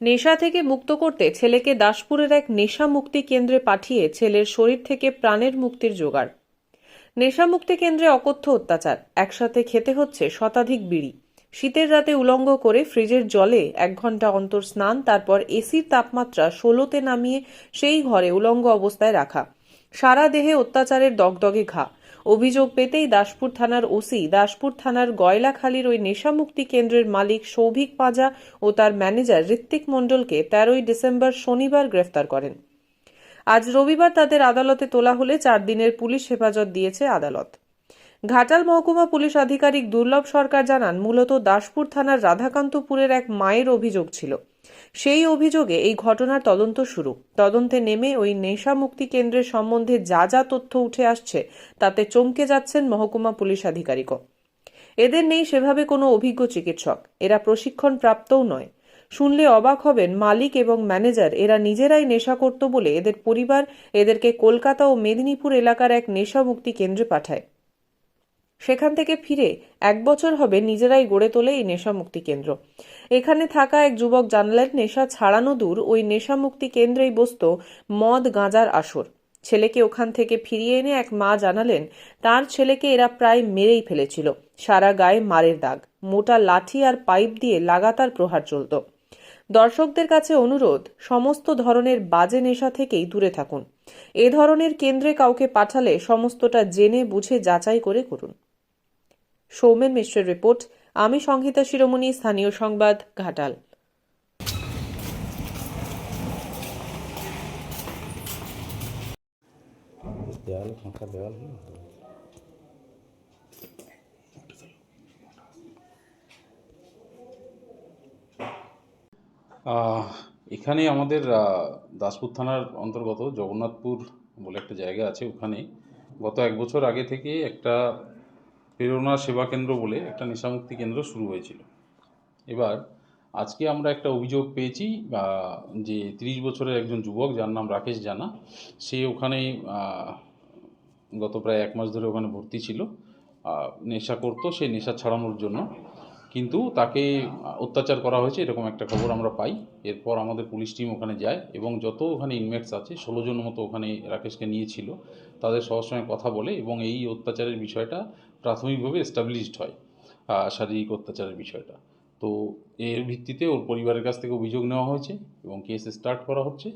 নেশা থেকে মুক্ত করতে ছেলেকে দাসপুরের এক নেশা মুক্তি কেন্দ্রে পাঠিয়ে ছেলের শরীর থেকে প্রাণের মুক্তির জোগাড়। নেশা মুক্তি কেন্দ্রে অকথ্য অত্যাচার। একসাথে খেতে হচ্ছে শতাধিক বিড়ি। শীতের রাতে উলঙ্গ করে ফ্রিজের জলে এক ঘণ্টা অন্তর স্নান, তারপর এসির তাপমাত্রা ষোলোতে নামিয়ে সেই ঘরে উলঙ্গ অবস্থায় রাখা। সারা দেহে অত্যাচারের দগদগে ঘা। অভিযোগ পেতেই দাসপুর থানার ওসি দাসপুর থানার গয়লাখালীর ওই নেশামুক্তি কেন্দ্রের মালিক সৌভিক পাঁজা ও তার ম্যানেজার ঋত্বিক মণ্ডলকে তেরোই ডিসেম্বর শনিবার গ্রেফতার করেন। আজ রবিবার তাদের আদালতে তোলা হলে চার দিনের পুলিশ হেফাজত দিয়েছে আদালত। ঘাটাল মহকুমা পুলিশ আধিকারিক দুর্লভ সরকার জানান, মূলত দাসপুর থানার রাধাকান্তপুরের এক মায়ের অভিযোগ ছিল। সেই অভিযোগে এই ঘটনার তদন্ত শুরু। তদন্তে নেমে ওই নেশা মুক্তি কেন্দ্রের সম্বন্ধে যা যা তথ্য উঠে আসছে, তাতে চমকে যাচ্ছেন মহকুমা পুলিশ আধিকারিকও। এদের নেই সেভাবে কোনো অভিজ্ঞ চিকিৎসক। এরা প্রশিক্ষণ প্রাপ্তও নয়। শুনলে অবাক হবেন মালিক এবং ম্যানেজার। এরা নিজেরাই নেশা করত বলে এদের পরিবার এদেরকে কলকাতা ও মেদিনীপুর এলাকার এক নেশা মুক্তি কেন্দ্রে পাঠায়। সেখান থেকে ফিরে এক বছর হবে নিজেরাই গড়ে তোলে এই নেশামুক্তি কেন্দ্র। এখানে থাকা এক যুবক জানলেন, নেশা ছাড়ানো দূর, ওই নেশামুক্তি কেন্দ্রেই বসত মদ গাঁজার আসর। ছেলেকে ওখান থেকে ফিরিয়ে এনে এক মা জানালেন, তার ছেলেকে এরা প্রায় মেরেই ফেলেছিল। সারা গায়ে মারের দাগ। মোটা লাঠি আর পাইপ দিয়ে লাগাতার প্রহার চলত। দর্শকদের কাছে অনুরোধ, সমস্ত ধরনের বাজে নেশা থেকেই দূরে থাকুন। এ ধরনের কেন্দ্রে কাউকে পাঠালে সমস্তটা জেনে বুঝে যাচাই করে করুন। সৌমেন মিশ্রের রিপোর্ট আমি সংহিতা শিরোমণি স্থানীয় সংবাদ ঘাটাল। দেওয়াল ফাঁকা এখানে আমাদের দাসপুর থানার অন্তর্গত জগন্নাথপুর বলে একটা জায়গা আছে ওখানে। গত এক বছর আগে থেকে একটা প্রেরণা সেবা কেন্দ্র বলে একটা নেশামুক্তি কেন্দ্র শুরু হয়েছিল। এবার আজকে আমরা একটা অভিযোগ পেয়েছি যে তিরিশ বছরের একজন যুবক যার নাম রাকেশ জানা, সে ওখানে গত প্রায় এক মাস ধরে ওখানে ভর্তি ছিল নেশা করতো, সে নেশা ছাড়ানোর জন্য কিন্তু তাকে অত্যাচার করা হয়েছে, এরকম একটা খবর আমরা পাই। এরপর আমাদের পুলিশ টিম ওখানে যায় এবং যত ওখানে ইনমেটস আছে, ষোলো জন মতো ওখানে রাকেশকে নিয়েছিল, তাদের সবার সঙ্গে কথা বলে এবং এই অত্যাচারের বিষয়টা প্রাথমিকভাবে এস্টাবলিশড হয় শারীরিক অত্যাচারের বিষয়টা। তো এর ভিত্তিতে ওর পরিবারের কাছ থেকে অভিযোগ নেওয়া হয়েছে এবং কেস স্টার্ট করা হচ্ছে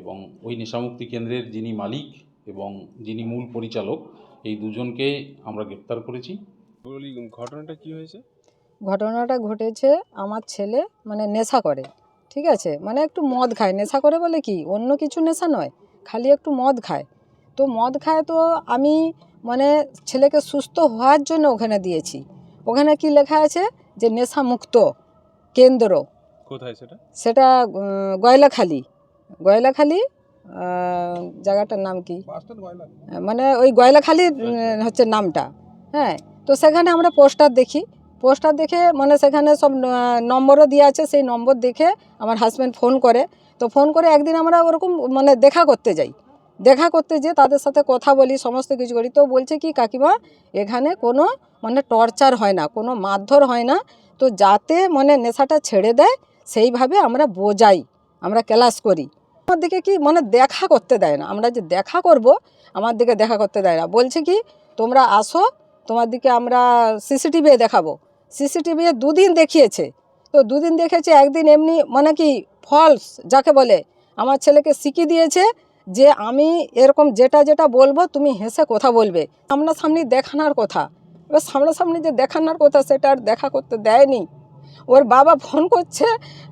এবং ওই নেশামুক্তি কেন্দ্রের যিনি মালিক এবং যিনি মূল পরিচালক, এই দুজনকে আমরা গ্রেপ্তার করেছি। ঘটনাটা কি হয়েছে? ঘটনাটা ঘটেছে আমার ছেলে মানে নেশা করে ঠিক আছে? মানে একটু মদ খায়। নেশা করে বলে কি? অন্য কিছু নেশা নয় খালি একটু মদ খায়। তো মদ খায় তো আমি মানে ছেলেকে সুস্থ হওয়ার জন্য ওখানে দিয়েছি। ওখানে কি লেখা আছে? যে নেশা মুক্ত কেন্দ্র। কোথায় সেটা? সেটা গয়লাখালি। গয়লাখালি জায়গাটার নাম কি? মানে ওই গয়লাখালির হচ্ছে নামটা। হ্যাঁ তো সেখানে আমরা পোস্টার দেখি। পোস্টার দেখে মানে সেখানে সব নম্বরও দেওয়া আছে, সেই নম্বর দেখে আমার হাজব্যান্ড ফোন করে। তো ফোন করে একদিন আমরা ওরকম মানে দেখা করতে যাই। দেখা করতে যেয়ে তাদের সাথে কথা বলি, সমস্ত কিছু করি। তো বলছে কি, কাকিমা, এখানে কোনো মানে টর্চার হয় না, কোনো মারধর হয় না। তো যাতে মানে নেশাটা ছেড়ে দেয়, সেইভাবে আমরা বোঝাই, আমরা ক্লাস করি। আমার দিকে কি মানে দেখা করতে দেয় না। আমরা যে দেখা করব, আমার দিকে দেখা করতে দেয় না। বলছে কি, তোমরা আসো, তোমার দিকে আমরা সিসিটিভি দেখাবো। সিসিটিভি দুদিন দেখিয়েছে। তো দুদিন দেখেছে, একদিন এমনি মানে কি ফলস যাকে বলে। আমার ছেলেকে শিখিয়ে দিয়েছে যে আমি এরকম যেটা যেটা বলব তুমি হেসে কথা বলবে। সামনাসামনি দেখানোর কথা। এবার সামনাসামনি যে দেখানোর কথা সেটা আর দেখা করতে দেয়নি। ওর বাবা ফোন করছে,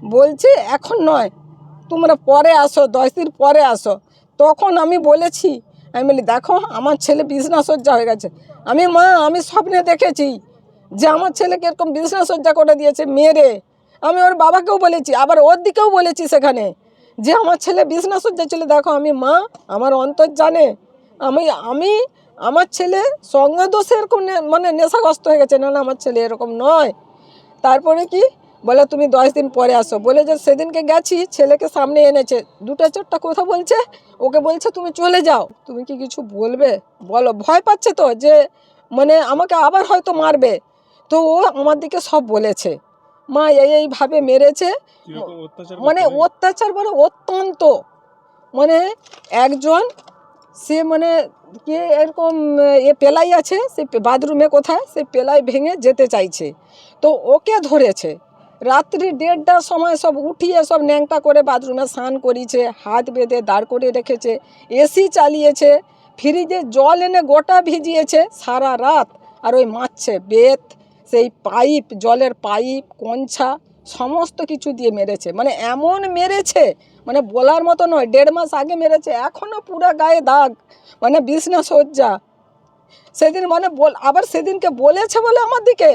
বলছে, এখন নয়। তোমরা পরে আসো, দশ দিন পরে আসো। তখন আমি বলেছি, আমি বলি, দেখো, আমার ছেলে বিছনা সজ্জা হয়ে গেছে। আমি মা, আমি স্বপ্নে দেখেছি। যে আমার ছেলেকে এরকম বিছনা সজ্জা করে দিয়েছে মেরে, আমি ওর বাবাকেও বলেছি, আবার ওর দিকেও বলেছি সেখানে যে আমার ছেলে বিছনা সজ্জা ছিল, দেখো আমি মা, আমার অন্তর জানে, আমি আমি, আমার ছেলে সঙ্গে দোষে এরকম মানে নেশাগ্রস্ত হয়ে গেছে, না না, আমার ছেলে এরকম নয়। তারপরে কি? বলে, তুমি দশ দিন পরে আসো। বলে যে, সেদিনকে গেছি, ছেলেকে সামনে এনেছে। দুটো চারটা কথা বলছে, ওকে বলছে, তুমি চলে যাও। তুমি কি কিছু বলবে? বলো, ভয় পাচ্ছে তো যে মানে আমাকে আবার হয়তো মারবে। তো ও আমার দিকে সব বলেছে। মা এই এইভাবে মেরেছে। মানে অত্যাচার বলে অত্যন্ত। মানে একজন সে মানে কে এরকম এ পেলাই আছে সে বাথরুমে কোথায় সে পেলাই ভেঙে যেতে চাইছে। তো ওকে ধরেছে। রাত্রি দেড়টার সময় সব উঠিয়ে সব ন্যাংটা করে বাথরুমে স্নান করিয়েছে হাত বেঁধে দাঁড় করে রেখেছে এসি চালিয়েছে ফ্রিজে জল এনে গোটা ভিজিয়েছে সারা রাত। আর ওই মারছে বেত সেই পাইপ, জলের পাইপ, কঞ্ছা, সমস্ত কিছু দিয়ে মেরেছে। মানে এমন মেরেছে মানে বলার মতো নয়, দেড় মাস আগে মেরেছে এখনও পুরো গায়ে দাগ মানে বিছনা সজ্জা সেদিন মানে বল, আবার সেদিনকে বলেছে বলে আমার দিকে,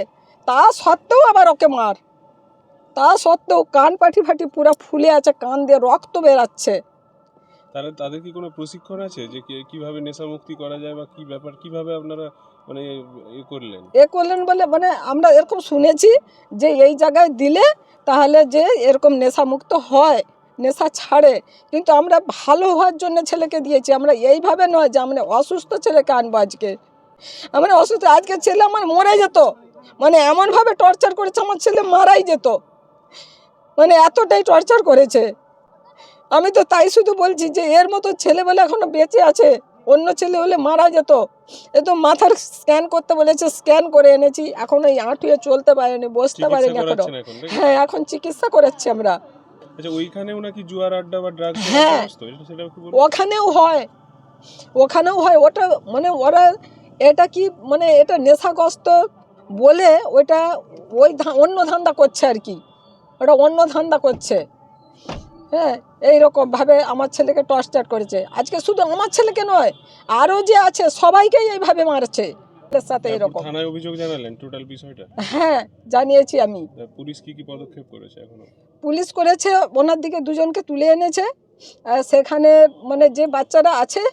তা সত্ত্বেও আবার ওকে মার। তা সত্ত্বেও কান পাটি ফাটি পুরো ফুলে আছে, কান দিয়ে রক্ত বেরাচ্ছে। তাহলে তাদের কি কোনো প্রশিক্ষণ আছে যে কীভাবে নেশা মুক্তি করা যায় বা কি ব্যাপার, কীভাবে আপনারা মানে এ করলেন বলে মানে আমরা এরকম শুনেছি যে এই জায়গায় দিলে তাহলে যে এরকম নেশামুক্ত হয়, নেশা ছাড়ে। কিন্তু আমরা ভালো হওয়ার জন্য ছেলেকে দিয়েছি। আমরা এইভাবে নয় যে আমরা অসুস্থ ছেলেকে আনব আজকে। আমরা অসুস্থ, আজকে ছেলে আমার মরে যেত। মানে এমনভাবে টর্চার করেছে, আমার ছেলে মারাই যেত। মানে এতটাই টর্চার করেছে। আমি তো তাই শুধু বলছি যে এর মতো ছেলে বলে এখনও বেঁচে আছে। অন্য ছেলে হলে মারা যেত। এ তো মাথার স্ক্যান করতে বলেছে স্ক্যান করে এনেছি। এখন এই আঁটুয়ে চলতে পারেনি বসতে পারেনি এখনও। হ্যাঁ এখন চিকিৎসা করাচ্ছি আমরা। আচ্ছা ওইখানেও নাকি জুয়ার আড্ডা বা ড্রাগস হ্যাঁ। সেটা কি ওখানেও হয়। ওখানেও হয়। ওটা মানে ওরা এটা কি মানে এটা নেশাগ্রস্ত বলে ওটা ওই অন্য ধান্দা করছে আর কি। ওটা অন্য ধান্দা করছে। হ্যাঁ এইরকমভাবে আমার ছেলেকে টর্চার করেছে। আজকে শুধু আমার ছেলেকে নয় আরও যে আছে সবাইকেই এইভাবে মারছে। এর সাথে এরকম। থানায় অভিযোগ জানালেন টোটাল বিষয়টা? হ্যাঁ জানিয়েছি আমি। পুলিশ কি কি পদক্ষেপ করেছে এখনও? পুলিশ করেছে ওনার দিকে দুজনকে তুলে এনেছে। আর সেখানে মানে যে বাচ্চারা আছে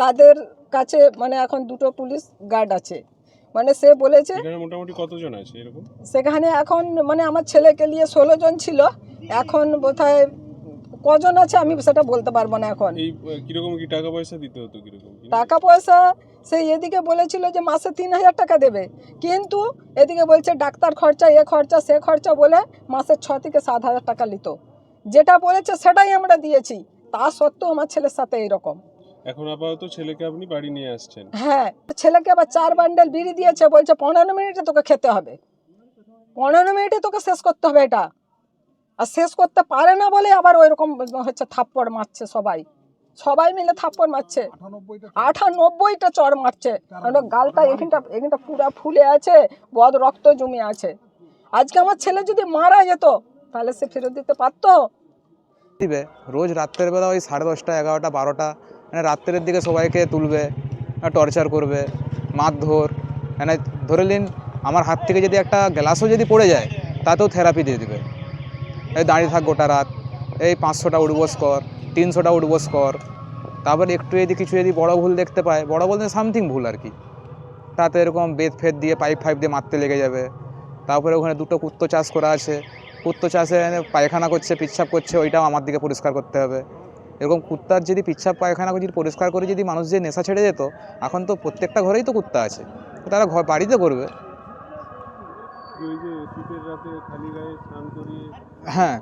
তাদের কাছে মানে এখন দুটো পুলিশ গার্ড আছে। মানে সে বলেছে মোটামুটি কতজন আছে এরকম? সেখানে এখন মানে আমার ছেলেকে নিয়ে ষোলো জন ছিল। এখন বোধহয় কজন আছে আমি সেটা বলতে পারব না এখন। এই কীরকম কি টাকা পয়সা দিতে হতো কীরকম? টাকা পয়সা সেই এদিকে বলেছিল যে মাসে তিন হাজার টাকা দেবে। কিন্তু এদিকে বলছে ডাক্তার খরচা এ খরচা সে খরচা বলে মাসে ছ থেকে সাত হাজার টাকা নিত। যেটা বলেছে সেটাই আমরা দিয়েছি। তা সত্ত্বেও আমার ছেলের সাথে এইরকম এখন আপাতত ছেলেকে আপনি বাড়ি নিয়ে আসছেন। হ্যাঁ ছেলেকে আবার চার বান্ডেল বিড়ি দিয়েছে বলছে পনেরো মিনিটে তোকে খেতে হবে। পনেরো মিনিটে তোকে শেষ করতে হবে এটা। আর শেষ করতে পারে না বলে আবার ওই রকম হচ্ছে থাপ্পড় মারছে সবাই। সবাই মিলে থাপ্পড় মারছে। আটানব্বইটা চড় মারছে। গালটা এখানটা এখানটা পুরা ফুলে আছে বদ রক্ত জমে আছে। আজকে আমার ছেলে যদি মারা যেত তাহলে সে ফেরত দিতে পারতো? দিবে। রোজ রাত্রের বেলা ওই সাড়ে দশটা এগারোটা বারোটা মানে রাত্রের দিকে সবাইকে তুলবে টর্চার করবে মারধর। মানে ধরে নিন আমার হাত থেকে যদি একটা গ্লাসও যদি পড়ে যায় তাতেও থেরাপি দিয়ে দিবে। দাঁড়িয়ে থাক গোটা রাত। এই পাঁচশোটা উঠবোস কর তিনশোটা উঠবোস কর তারপর একটু যদি কিছু যদি বড় ভুল দেখতে পায়, বড় বলতে সামথিং ভুল আর কি। তাতে এরকম বেদ ফেদ দিয়ে, পাইপ ফাইপ দিয়ে মারতে লেগে যাবে। তারপরে ওখানে দুটো কুত্তো চাষ করা আছে। কুত্তো চাষে পায়খানা করছে, পিচ্ছাপ করছে, ওইটাও আমার দিকে পরিষ্কার করতে হবে। এরকম কুত্তার যদি পিচ্ছাপ, পায়খানা যদি পরিষ্কার করে যদি মানুষ যে নেশা ছেড়ে যেত, এখন তো প্রত্যেকটা ঘরেই তো কুত্তা আছে। তারা ঘর বাড়িতে করবে। হ্যাঁ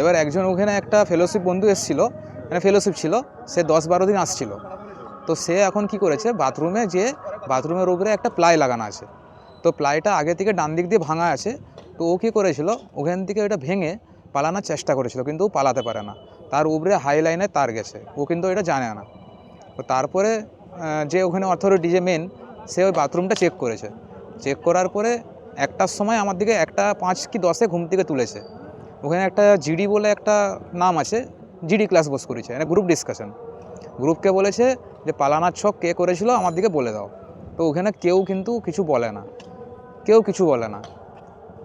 এবার একজন ওখানে একটা ফেলোশিপ বন্ধু এসেছিল মানে ফেলোশিপ ছিল, সে দশ বারো দিন আসছিল। তো সে এখন কি করেছে বাথরুমে যে বাথরুমের উপরে একটা প্লাই লাগানো আছে। তো প্লাইটা আগে থেকে ডান দিক দিয়ে ভাঙা আছে। তো ও কী করেছিল, ওখান থেকে ওটা ভেঙে পালানোর চেষ্টা করেছিল, কিন্তু ও পালাতে পারে না। তার উপরে হাই লাইনে তার গেছে, ও কিন্তু এটা জানে না। তো তারপরে যে ওখানে অথরিটি যে মেন সে ওই বাথরুমটা চেক করেছে। চেক করার পরে একটার সময় আমার দিকে একটা পাঁচ কি দশে ঘুম থেকে তুলেছে। ওখানে একটা জিডি বলে একটা নাম আছে, জিডি ক্লাস বস করেছে মানে গ্রুপ ডিসকাশন গ্রুপকে বলেছে যে, পালানার ছক কে করেছিল আমার দিকে বলে দাও। তো ওখানে কেউ কিন্তু কিছু বলে না, কেউ কিছু বলে না।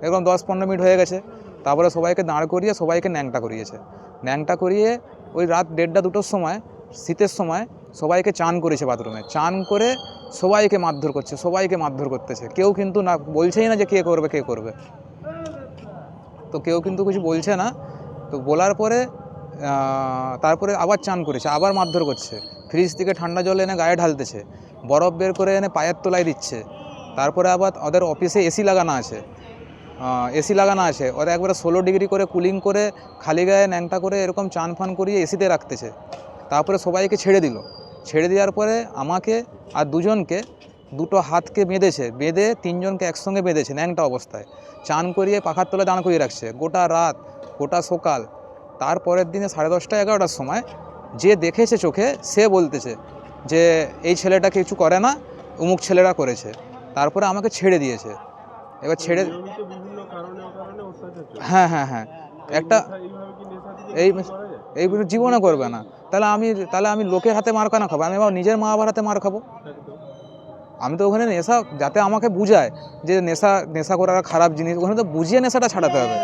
এরকম দশ পনেরো মিনিট হয়ে গেছে, তারপরে সবাইকে দাঁড় করিয়ে সবাইকে ন্যাংটা করিয়েছে। ন্যাংটা করিয়ে ওই রাত দেড়টা দুটোর সময়, শীতের সময় সবাইকে চান করেছে বাথরুমে। চান করে সবাইকে মারধর করছে, সবাইকে মারধর করতেছে। কেউ কিন্তু না, বলছেই না যে কে করবে কে করবে। তো কেউ কিন্তু কিছু বলছে না। তো বলার পরে তারপরে আবার চান করেছে, আবার মারধর করছে। ফ্রিজ থেকে ঠান্ডা জল এনে গায়ে ঢালতেছে, বরফ বের করে এনে পায়ের তোলায় দিচ্ছে। তারপরে আবার ওদের অফিসে এসি লাগানো আছে। এসি লাগানো আছে। ওরা একবারে ষোলো ডিগ্রি করে কুলিং করে, খালি গায়ে ন্যাংটা করে এরকম চান ফান করিয়ে এসিতে রাখতেছে। তারপরে সবাইকে ছেড়ে দিল। ছেড়ে দেওয়ার পরে আমাকে আর দুজনকে দুটো হাতকে বেঁধেছে, বেঁধে তিনজনকে একসঙ্গে বেঁধেছে ন্যাংটা অবস্থায়। চান করিয়ে পাখার তলে দাঁড় করিয়ে রাখছে। গোটা রাত, গোটা সকাল, তারপরের দিনে সাড়ে দশটা এগারোটার সময় যে দেখেছে চোখে, সে বলতেছে যে, এই ছেলেটা কিছু করে না, অমুক ছেলেরা করেছে। তারপরে আমাকে ছেড়ে দিয়েছে। এবার ছেড়ে হ্যাঁ হ্যাঁ হ্যাঁ। একটা এই এই জীবনে করবে না। তাহলে আমি তাহলে আমি লোকের হাতে মার কেন খাব? আমি আমার নিজের মা বাবার হাতে মার খাব? আমি তো ওখানে নেশা, যাতে আমাকে বুঝায় যে নেশা নেশা করার খারাপ জিনিস, ওখানে তো বুঝিয়ে নেশাটা ছাড়াতে হবে।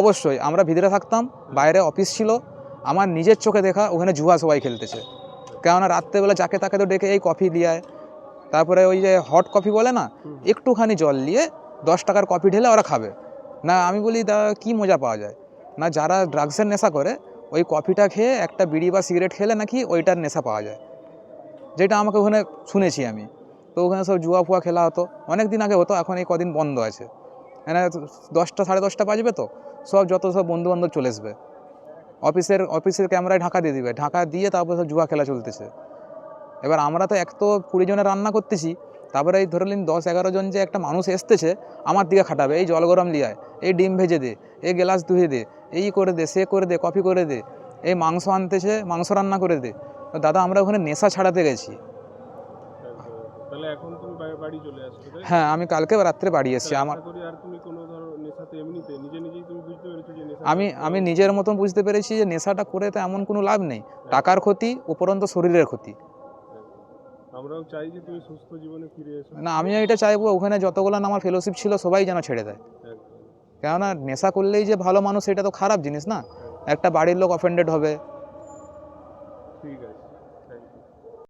অবশ্যই, আমরা ভিতরে থাকতাম, বাইরে অফিস ছিল, আমার নিজের চোখে দেখা ওখানে জুয়া সবাই খেলতেছে। কেননা রাত্রেবেলা যাকে তাকে তো ডেকে এই কফি লিয়ায় তারপরে ওই যে হট কফি বলে না, একটুখানি জল নিয়ে দশ টাকার কফি ঢেলে ওরা খাবে। না, আমি বলি, তা কী মজা পাওয়া যায়? না, যারা ড্রাগসের নেশা করে ওই কফিটা খেয়ে একটা বিড়ি বা সিগারেট খেলে নাকি ওইটার নেশা পাওয়া যায়। যেটা আমাকে ওখানে শুনেছি আমি। তো ওখানে সব জুয়া ফুয়া খেলা হতো। অনেক দিন আগে হতো, এখন এই কদিন বন্ধ আছে। মানে দশটা, সাড়ে দশটা বাজবে তো, সব যত সব বন্ধু বান্ধব চলে আসবে। অফিসের অফিসের ক্যামেরায় ঢাকা দিয়ে দিবে। ঢাকা দিয়ে তারপর সব জুয়া খেলা চলতেছে। এবার আমরা তো এক তো কুড়ি জনের রান্না করতেছি। তারপরে এই ধরে নিন দশ, এগারো জন যে একটা মানুষ এসতেছে, আমার দিকে খাটাবে। এই জল গরম লিয়ায়, এই ডিম ভেজে দে, এই গ্লাস ধুয়ে দে এই করে দে সে করে দে কফি করে দে এই মাংস আনতেছে মাংস রান্না করে দে। তো দাদা আমরা ওখানে নেশা ছাড়াতে গেছি? হ্যাঁ আমি কালকে রাত্রে বাড়ি এসেছি। আমার আমি আমি নিজের মতন বুঝতে পেরেছি যে নেশাটা করে তো এমন কোনো লাভ নেই। টাকার ক্ষতি উপরন্ত শরীরের ক্ষতি। আমরাও চাই যে তুমি সুস্থ জীবনে ফিরে এসো। না আমি এটা চাইব ওখানে যতগুলো আমার ফেলোশিপ ছিল সবাই যেন ছেড়ে দেয়। কেননা নেশা করলেই যে ভালো মানুষ, সেটা তো খারাপ জিনিস না। একটা বাড়ির লোক অফেন্ডেড হবে।